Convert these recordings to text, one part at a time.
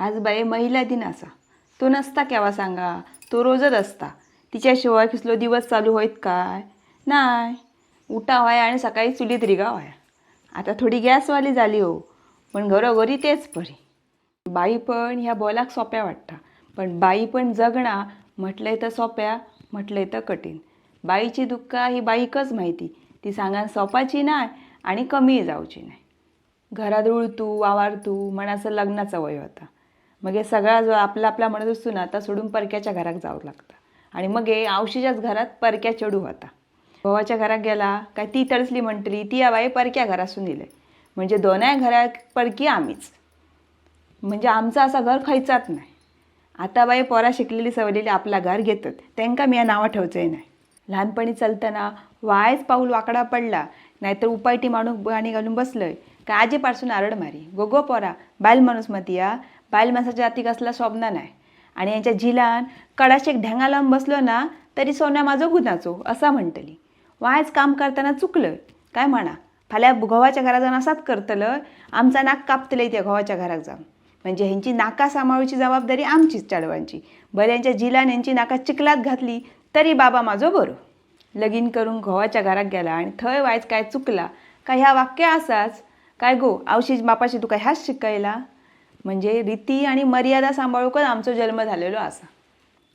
आज बाई महिला दिन असा. तो नसता केव्हा सांगा? तो रोजच असता. तिच्याशिवाय किसलो दिवस चालू होईत काय? नाही. उठा व्हाय आणि सकाळी चुलीत रिगा व्हाय. आता थोडी गॅसवाली झाली हो. पण घरोघरी तेच परी. बाई पण ह्या बोलाक सोप्या वाटता. पण बाई पण जगणा म्हटलंय तर सोप्या म्हटलंय तर कठीण. बाईची दुःखा ही बाईकच माहिती. ती सांगान सोपाची नाही आणि कमी जावची नाही घरात रुळतू वावारतू मनाचं लग्नाचा वय होता. मग हे सगळा जो आपला आपला म्हणत असतो ना आता सोडून परक्याच्या घरात जावं लागतं. आणि मग हे आवशीच्याच घरात परक्या चढू होता भावाच्या घरात गेला काय ती तळसली म्हणटली ती या बाई परक्या घरासून दिले. म्हणजे दोनाय घरात परकी आम्हीच. म्हणजे आमचं असा घर खंयचाच नाही. आता बाई पोरा शिकलेली सवलेली आपला घर घेतात. त्यांका मी या नावं ठेवचंय नाही. लहानपणी चलताना वायच पाऊल वाकडा पडला नाहीतर उपायटी माणूस गाणी घालून बसलंय. का आजीपासून आरड मारी गोगो पोरा बायल माणूस मतिया बायल माणसाच्या जाती कसला स्वप्न नाही आणि यांच्या झिलान कडाशेक ढेंगा लावून बसलो ना तरी सोन्या माझो गुन्हाचो असा म्हणटली वायच काम करताना चुकलं. काय म्हणा फाल्या गव्हाच्या घरात जाऊन असाच करतलं आमचा नाक कापतलंय त्या गव्हाच्या घरात जाऊन म्हणजे ह्यांची नाका सांभाळूची जबाबदारी आमचीच चालवांची बरं यांच्या जिलान यांची नाका चिखलात घातली तरी बाबा माझो बरो. लगीन करून घोवाच्या घरात गेला आणि थंय वायच काय चुकला काय ह्या वाक्य असाच? काय गो आवशी बापाशी तुका ह्याच शिकायला? म्हणजे रीती आणि मर्यादा सांभाळूकच आमचो जन्म झालेलो असा.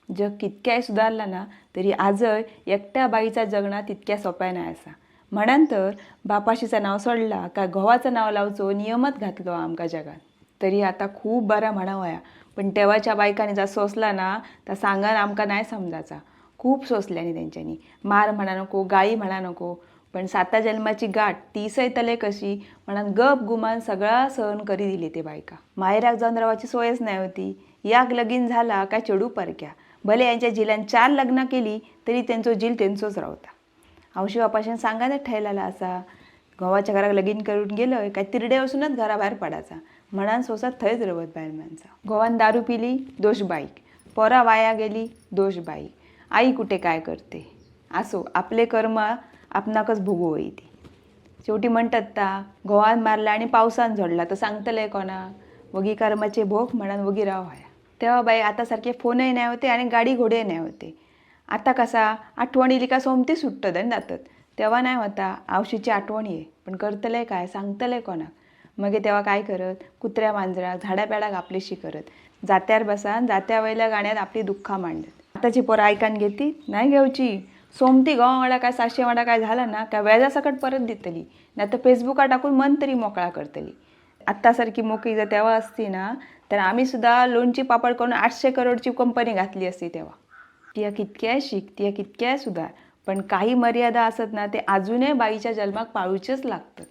जग कितक्याय सुधारला ना तरी आजय एकट्या बाईचा जगणं तितक्या सोप्या नाही असा. म्हणान तर बापाशीचं नाव सोडला काय घोवाचं नाव लावचो नियमच घातलो आमका जगात. तरी आता खूप बरा म्हणावया पण तेव्हाच्या बायकांनी जा सोसला ना तर सांगान आमका नाही समजाचा खूप सोसल्यानी त्यांच्यानी. मार म्हणा नको गाई म्हणा नको पण साता जन्माची गाठ तीसय तले कशी म्हणून गप गुमान सगळा सहन करी दिली ते बायका. माहेराक जाऊन रावाची सोयच नाही होती. याक लगीन झाला काय चेडू परक्या. भले यांच्या जिल्यान चार लग्न केली तरी त्यांचो जील त्यांचोच रावता. औशी बापाशान सांगायला ठेवलेला असा गव्हाच्या घरात लगीन करून गेलोय काय तिरडे असूनच घराबाहेर पडायचा. म्हणान सोसा थंयच रवत बायल माणसा. गोवान दारू पिली दोष बाईक. पोरा वाया गेली दोष बाईक आई कुठे काय करते? असो आपले कर्म आपणाकच भोगू होई ती. शेवटी म्हणतात ता गोवान मारला आणि पावसान झडला. तर सांगतलंय कोणा वगी कर्माचे भोग म्हणान वगी राव व्हाया. तेव्हा बाई आता सारखे फोनही नाही होते आणि गाडी घोडे नाही होते. आता कसा आठवण येली का सोमती सुट्टत आणि जातात तेव्हा नाही होता आवशीची आठवण ये. पण करतलंय काय सांगतलंय कोणाक मगे तेव्हा काय करत कुत्र्या मांजराक झाड्या पेडाक आपलीशी करत. जात्यार बसान जात्या वयल्या गाण्यात आपली दुःखा मांडत. आताची पोरं ऐकान घेती नाही घेवची सोमती गव्हा काय सातशे वांगडा काय झाला ना काय व्याजासकट परत देतली. नाही तर फेसबुकार टाकून मन तरी मोकळा करतली. आत्तासारखी मोकळी जर तेव्हा असती ना तर आम्ही सुद्धा लोणची पापड करून आठशे करोडची कंपनी घातली असती तेव्हा. तिया कितक्याय शिक तिया कितक्याय सुधार. पण काही मर्यादा असत ना ते अजूनही बाईच्या जन्माक पाळूचेच लागतात.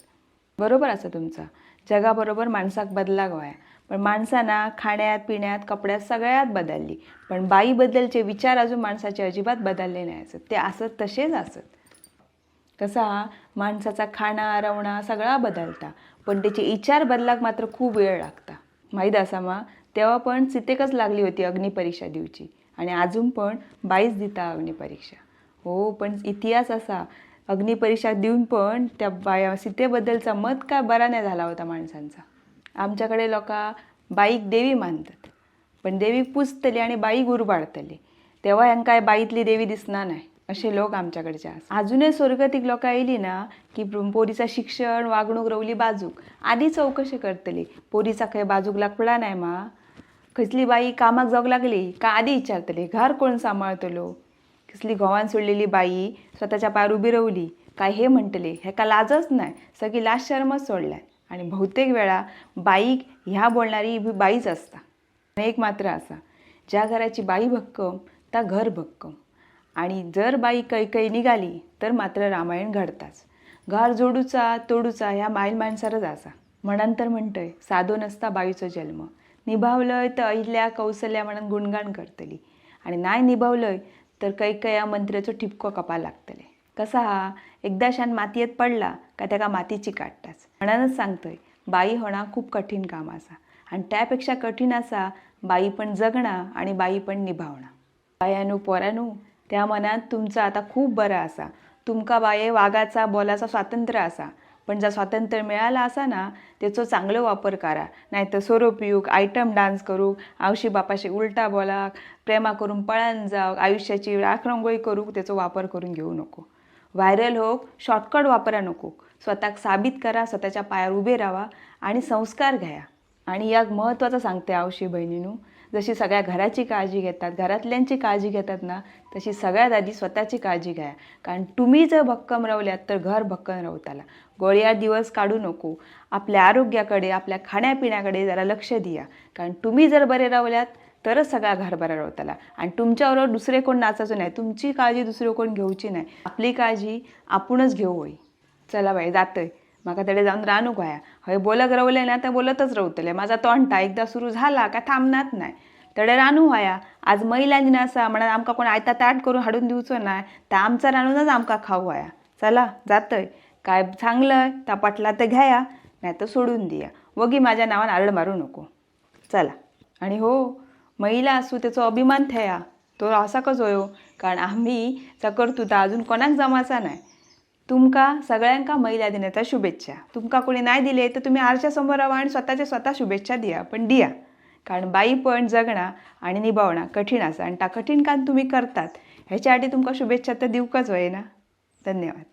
बरोबर असं तुमचा. जगाबरोबर माणसाक बदला गोया पण माणसांना खाण्यात पिण्यात कपड्यात सगळ्यात बदलली. पण बाईबद्दलचे विचार अजून माणसाचे अजिबात बदलले नाही असत. ते असत तसेच असत. कसा माणसाचा खाणा रवणा सगळा बदलता. पण त्याचे विचार बदलाक मात्र खूप वेळ लागता. माहीत असा मा? तेव्हा पण सीतेकच लागली होती अग्निपरीक्षा दिवची. आणि अजून पण बाईच दिता अग्निपरीक्षा. हो पण इतिहास असा. अग्निपरीक्षा देऊन पण त्या बाया सीतेबद्दलचा मत काय बरा नाही झाला होता माणसांचा? आमच्याकडे लोकां बाईक देवी मानतात. पण देवी पुजतली आणि बाई गुरु तेव्हा हांकां बाईतली देवी दिसणार नाही असे लोक आमच्याकडचे असतात. अजूनही स्वर्गतिक लोक येयली ना की पोरीचा शिक्षण वागणूक रवली बाजूक आधी चौकशी करतली. पोरीचा काही बाजूक लागपडा नाही मा. कसली बाई कामाक जावंक लागली का आधी विचारतली घर कोण सांभाळतलो? कसली घोवान सोडलेली बाई स्वतःच्या पार उभी रवली काय हे म्हणटले हेका लाजच नाही सगळी लाज शर्मच सोडल्या. आणि बहुतेक वेळा बाईक ह्या बोलणारी ही बाईच असता. आणि एक मात्र असा ज्या घराची बाई भक्कम त्या घर भक्कम. आणि जर बाई कैकई निघाली तर मात्र रामायण घडताच. घर जोडूचा तोडूचा ह्या माईल माणसारच असा. म्हणांतर म्हणतंय साधो नसता बाईचो जन्म. निभावलंय तर अहिल्या कौसल्या म्हणून गुणगान करतली. आणि नाही निभावलंय तर कैकया मंत्र्याचो ठिपको कपा लागतले. कसा हा एकदा शान मातयेत पडला का त्याका मातीची काढताच म्हणानच सांगतोय बाई होणं खूप कठीण काम असा. आणि त्यापेक्षा कठीण असा बाई पण जगणं आणि बाई पण निभावणं. बायानू पोरानू त्या मनात तुमचं आता खूप बरं असा. तुमका बाये वागाचा बोलाचा स्वातंत्र्य असा. पण जर स्वातंत्र्य मिळालं असा ना त्याचो चांगलो वापर करा. नाही तर सोरो पिऊक आयटम डान्स करूक आवशी बापाशी उलटा बोलाक प्रेमा करून पळान जावक आयुष्याची राखरंगोळी करूक त्याचो वापर करून घेऊ नको. व्हायरल होक शॉर्टकट वापरा नको. स्वतःक साबित करा स्वतःच्या पायावर उभे राहा आणि संस्कार घ्या. आणि याक महत्त्वाचं सांगते आवशी बहिणीनू जशी सगळ्या घराची काळजी घेतात घरातल्यांची काळजी घेतात ना तशी सगळ्यात आधी स्वतःची काळजी घ्या. कारण तुम्ही जर भक्कम रावल्यात तर घर भक्कम रावताला. गोळ्या दिवस काढू नको. आपल्या आरोग्याकडे आपल्या खाण्यापिण्याकडे जरा लक्ष द्या. कारण तुम्ही जर बरे रावल्यात तरच सगळा घरभरा बरा आणि तुमच्याबरोबर दुसरे कोण नाचायचं नाही. तुमची काळजी दुसरे कोण घेऊची नाही. आपली काळजी आपणच घेऊ होई चला बाई जातोय. म्हाका तडे जाऊन रानू गोया हय बोलक रवले ना तर बोलतच रवतले. माझा तोंडा एकदा सुरू झाला का थांबणार नाही. तडे रानू व्हाया आज महिलांनी दिन आसा म्हणून आमकां कोण आयता ताट करून हाडून दिवचो ना तर आमचा रानूनच आमकां खाऊ व्हाया चला जातय. काय चांगलं त्या पटला तर घ्या नाही तर सोडून दिया. वगी माझ्या नावान आरड मारू नको. चला. आणि हो महिला असू त्याचो अभिमान थया. तो असा कसो हो कारण आम्ही करतो अजून कोणाक जमाचा नाही तुमका सगळ्यांका महिला दिनाच्या शुभेच्छा. तुमका कोणी नाही दिले तर तुम्ही आरच्या समोर राहा आणि स्वतःच्या स्वतः शुभेच्छा दिया पण दिया. कारण बाईपण जगणं आणि निभावणं कठीण असा आणि त्या कठीण काम तुम्ही करतात. ह्याच्यासाठी तुमका शुभेच्छा तर दिवकच होय ना धन्यवाद.